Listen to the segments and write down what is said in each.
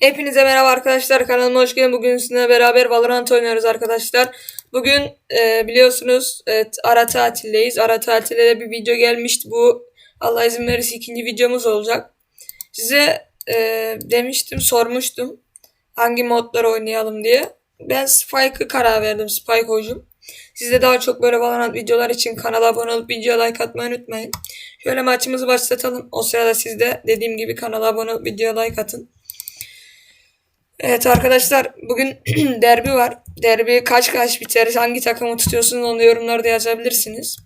Hepinize merhaba arkadaşlar kanalıma hoş geldin. Bugün sizinle beraber Valorant oynuyoruz arkadaşlar. Bugün e, biliyorsunuz evet, ara tatildeyiz. Ara tatilde de bir video gelmişti. Bu Allah izin verirse ikinci videomuz olacak. Size e, demiştim sormuştum hangi modlar oynayalım diye. Ben Spike'ı karar verdim Spike hocam. Siz de daha çok böyle Valorant videolar için kanala abone olup videoya like atmayı unutmayın. Şöyle maçımızı başlatalım. O sırada siz de dediğim gibi kanala abone olup videoya like atın. Evet arkadaşlar bugün derbi var. Derbi kaç kaç biter? Hangi takımı tutuyorsunuz onu yorumlarda yazabilirsiniz.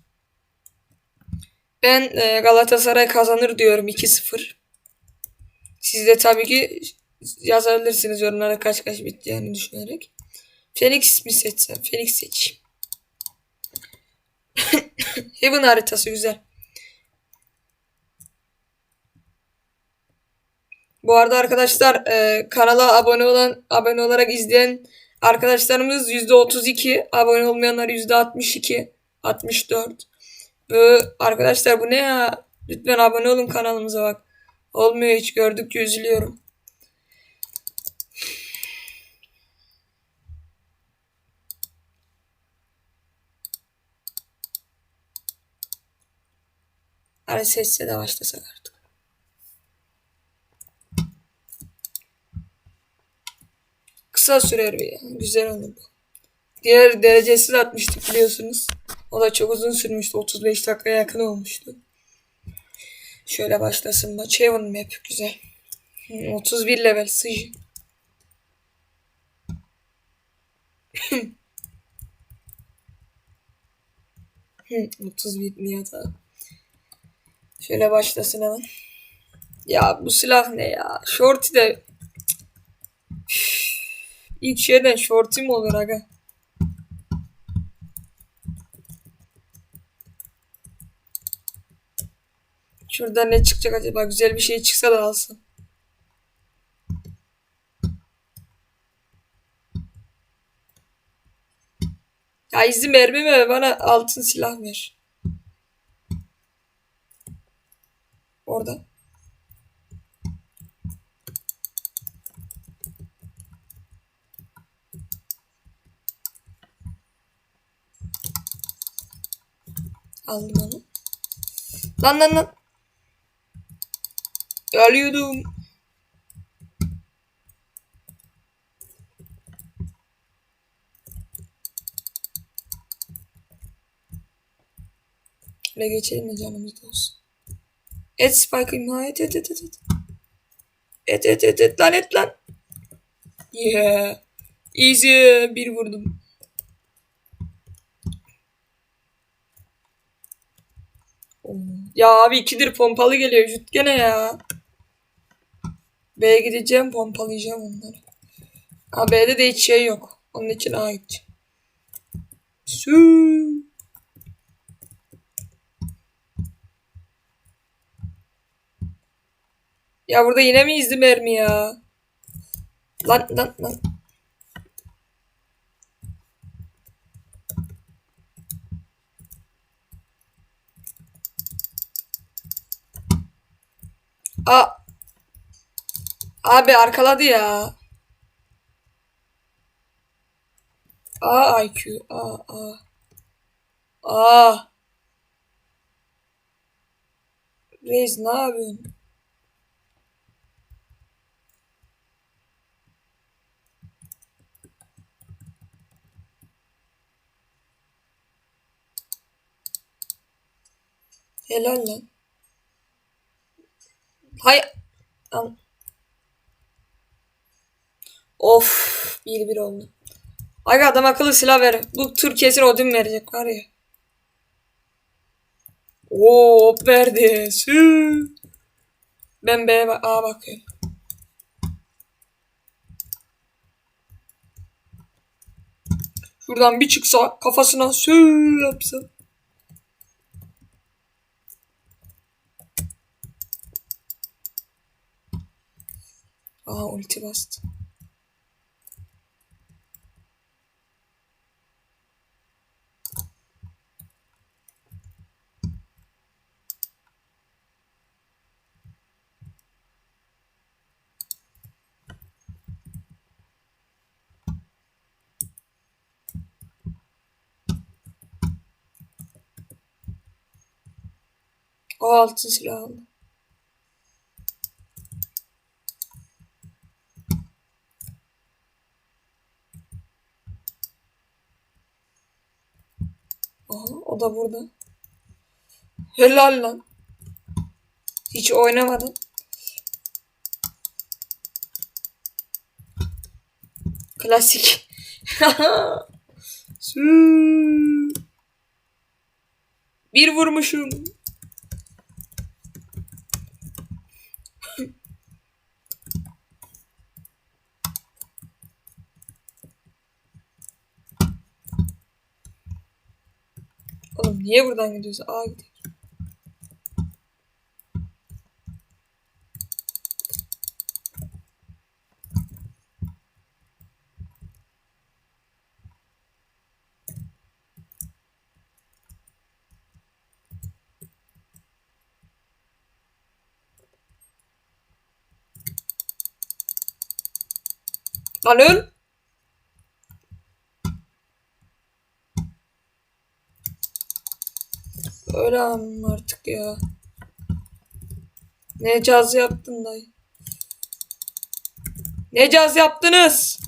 Ben e, Galatasaray kazanır diyorum 2-0. Siz de tabii ki yazabilirsiniz yorumlara kaç kaç biteceğini düşünerek. Phoenix mi seçsem? Phoenix seç. Heaven haritası güzel. Bu arada arkadaşlar e, kanala abone olan abone olarak izleyen arkadaşlarımız %32, abone olmayanlar %62, 64. Bu arkadaşlar bu ne ya? Lütfen abone olun kanalımıza bak. Olmuyor hiç gördükçe üzülüyorum. Hadi sesse de başlasak artık. Kısa sürer bir. Güzel olur bu. Diğer derecesiz atmıştık biliyorsunuz. O da çok uzun sürmüştü. 35 dakikaya yakın olmuştu. Şöyle başlasın maç. Heaven map güzel. Hı, 31 level sıcı. Hı, 31 Nihat. Şöyle başlasın hemen. Ya bu silah ne ya? Shorty de İlk şeyden shorty mi olur aga? Şuradan ne çıkacak acaba? Güzel bir şey çıksa da alsın. Ya izin verme ve bana altın silah ver. Orada. Aldım onu. Lan lan lan. Ölüyordum. Şöyle geçelim de canımız olsun. Et Spike'ım ha et et et et et. Et et et et lan et lan. Yeah. Easy. Bir vurdum. Ya abi ikidir pompalı geliyor. Jut gene ya. B'ye gideceğim pompalayacağım onları. Ha B'de de hiç şey yok. Onun için A gideceğim. Ya burada yine mi izli mermi ya? Lan lan lan. A Abi arkaladı ya. A IQ A A A Reis ne yapıyorsun? Helal lan. Hay. Of bir bir oldu. Aga adam akıllı silah ver. Bu tur kesin Odin verecek var ya. Oo verdi. Sü. Ben B'ye bak A bakıyorum. Şuradan bir çıksa kafasına sü yapsa. Aa ulti bastı. O altın silah aldı. Aha, o da burada. Helal lan. Hiç oynamadın. Klasik. Bir vurmuşum. Oğlum niye buradan gidiyorsun? Aa gidiyor. Lan Öyle am artık ya. Ne caz yaptın dayı? Ne caz yaptınız?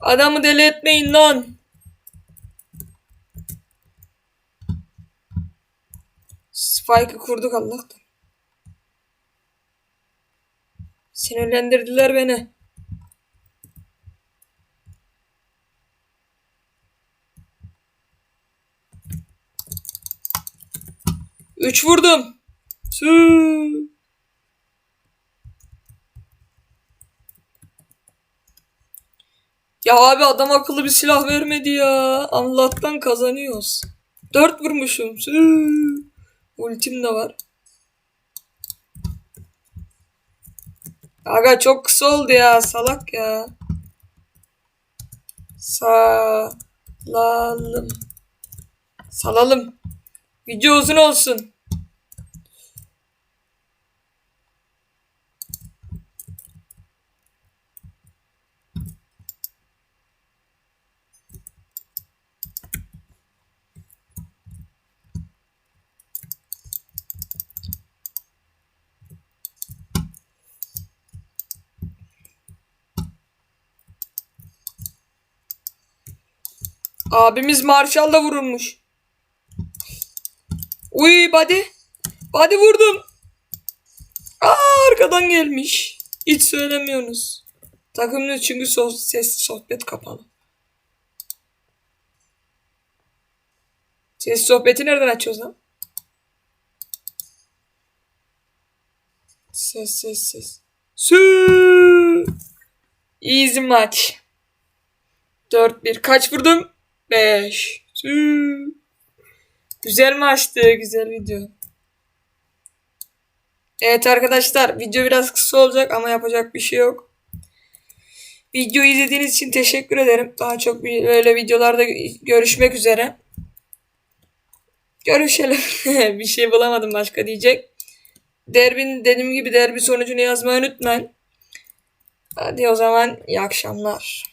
Adamı deli etmeyin lan. Spike'ı kurduk Allah'tan. Sinirlendirdiler beni. Üç vurdum. Sü. Ya abi adam akıllı bir silah vermedi ya. Allah'tan kazanıyoruz. Dört vurmuşum. Sü. Ultim de var. Aga çok kısa oldu ya. Salak ya. Salalım. Salalım. Video uzun olsun. Abimiz Marshall'la vurulmuş. Uy body. Body vurdum. Aa arkadan gelmiş. Hiç söylemiyorsunuz. Takımlı çünkü so- ses sohbet kapalı. Ses sohbeti nereden açıyoruz lan? Ses ses ses. Sü. Easy maç. 4-1. Kaç vurdum? 5. Sü. Güzel maçtı. Güzel video. Evet arkadaşlar video biraz kısa olacak ama yapacak bir şey yok. Videoyu izlediğiniz için teşekkür ederim. Daha çok böyle videolarda görüşmek üzere. Görüşelim. bir şey bulamadım başka diyecek. Derbin dediğim gibi derbi sonucunu yazmayı unutmayın. Hadi o zaman iyi akşamlar.